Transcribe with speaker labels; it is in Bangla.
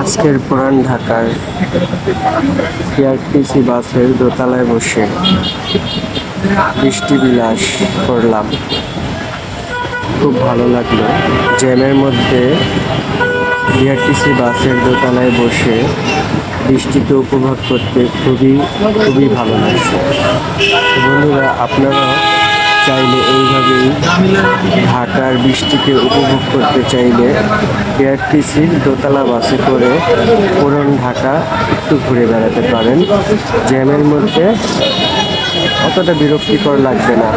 Speaker 1: আজকের পুরান ঢাকার পিআরটিসি বাসের দোতলায় বসে বৃষ্টি বিলাস করলাম। খুব ভালো লাগল। জ্যামের মধ্যে বিআরটিসি বাসের দোতলায় বসে বৃষ্টিকে উপভোগ করতে খুবই খুবই ভালো লাগছে। বন্ধুরা, আপনারা চাইলে এইভাবেই ঢাকার বৃষ্টিকে উপভোগ করতে চাইলে বিআরটিসির দোতলা বাসে করে পুরন ঢাকা একটু ঘুরে বেড়াতে পারেন। জ্যামের মধ্যে অতটা বিরক্তিকর লাগবে না।